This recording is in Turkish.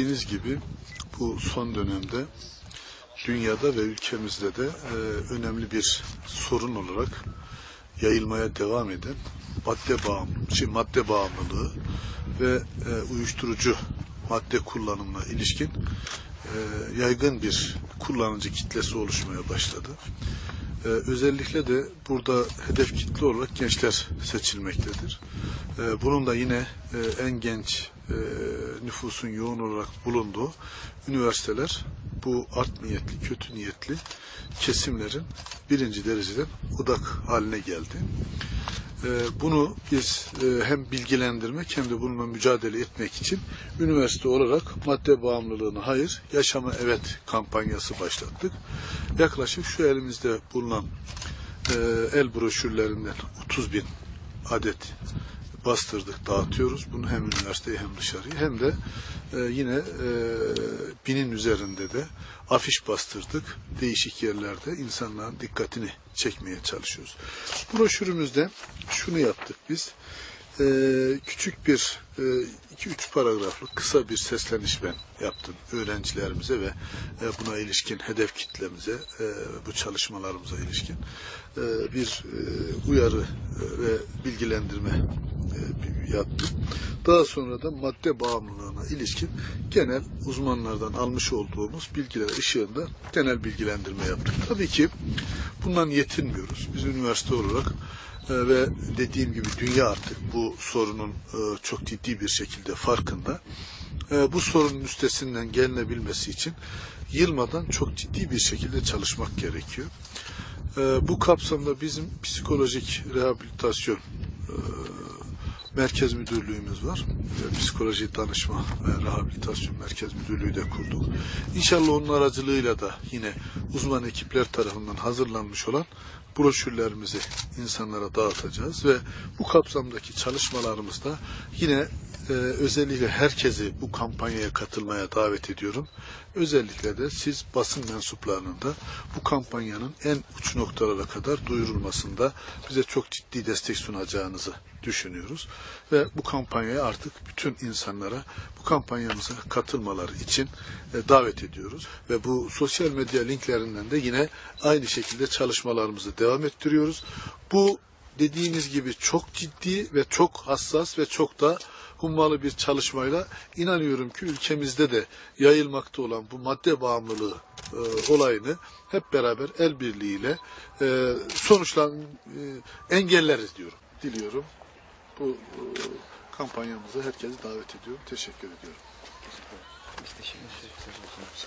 Bildiğiniz gibi bu son dönemde dünyada ve ülkemizde de e, önemli bir sorun olarak yayılmaya devam eden madde bağımlılığı, şey, madde bağımlılığı ve e, uyuşturucu madde kullanımına ilişkin e, yaygın bir kullanıcı kitlesi oluşmaya başladı. E, özellikle de burada hedef kitle olarak gençler seçilmektedir. E, bunun da yine e, en genç e, nüfusun yoğun olarak bulunduğu üniversiteler bu art niyetli, kötü niyetli kesimlerin birinci dereceden odak haline geldi. Ee, Bunu biz e, hem bilgilendirmek hem de bununla mücadele etmek için üniversite olarak madde bağımlılığına hayır, yaşama evet kampanyası başlattık. Yaklaşık şu elimizde bulunan e, el broşürlerinden 30 bin adet bastırdık, dağıtıyoruz. Bunu hem üniversiteye hem dışarıya hem de e, yine e, binin üzerinde de afiş bastırdık. Değişik yerlerde insanların dikkatini çekmeye çalışıyoruz. Broşürümüzde şunu yaptık biz. E, küçük bir e, iki üç paragraflık kısa bir sesleniş ben yaptım öğrencilerimize ve e, buna ilişkin hedef kitlemize e, bu çalışmalarımıza ilişkin e, bir e, uyarı e, ve bilgilendirme e, yaptım. Daha sonra da madde bağımlılığına ilişkin genel uzmanlardan almış olduğumuz bilgiler ışığında genel bilgilendirme yaptık. Tabii ki bundan yetinmiyoruz. Biz üniversite olarak e, ve dediğim gibi dünya artık bu sorunun e, çok ciddi bir şekilde farkında. E, Bu sorunun üstesinden gelinebilmesi için yılmadan çok ciddi bir şekilde çalışmak gerekiyor. Bu kapsamda bizim psikolojik rehabilitasyon merkez müdürlüğümüz var. E, Psikoloji danışma ve rehabilitasyon merkez müdürlüğü de kurduk. İnşallah onun aracılığıyla da yine uzman ekipler tarafından hazırlanmış olan broşürlerimizi insanlara dağıtacağız ve bu kapsamdaki çalışmalarımızda yine e, özellikle herkesi bu kampanyaya katılmaya davet ediyorum. Özellikle de siz basın mensuplarının da bu kampanyanın en uç noktalara kadar duyurulmasında bize çok ciddi destek sunacağınızı düşünüyoruz. Ve bu kampanyaya artık bütün insanlara bu kampanyamıza katılmaları için e, davet ediyoruz. Ve bu sosyal medya linklerinden de yine aynı şekilde çalışmalarımızı devam ettiriyoruz. Bu dediğimiz gibi çok ciddi ve çok hassas ve çok da hummalı bir çalışmayla inanıyorum ki ülkemizde de yayılmakta olan bu madde bağımlılığı e, olayını hep beraber el birliğiyle e, sonuçlan e, engelleriz diyorum. Diliyorum. Bu e, kampanyamıza herkesi davet ediyorum. Teşekkür ediyorum. Biz teşekkür ederiz.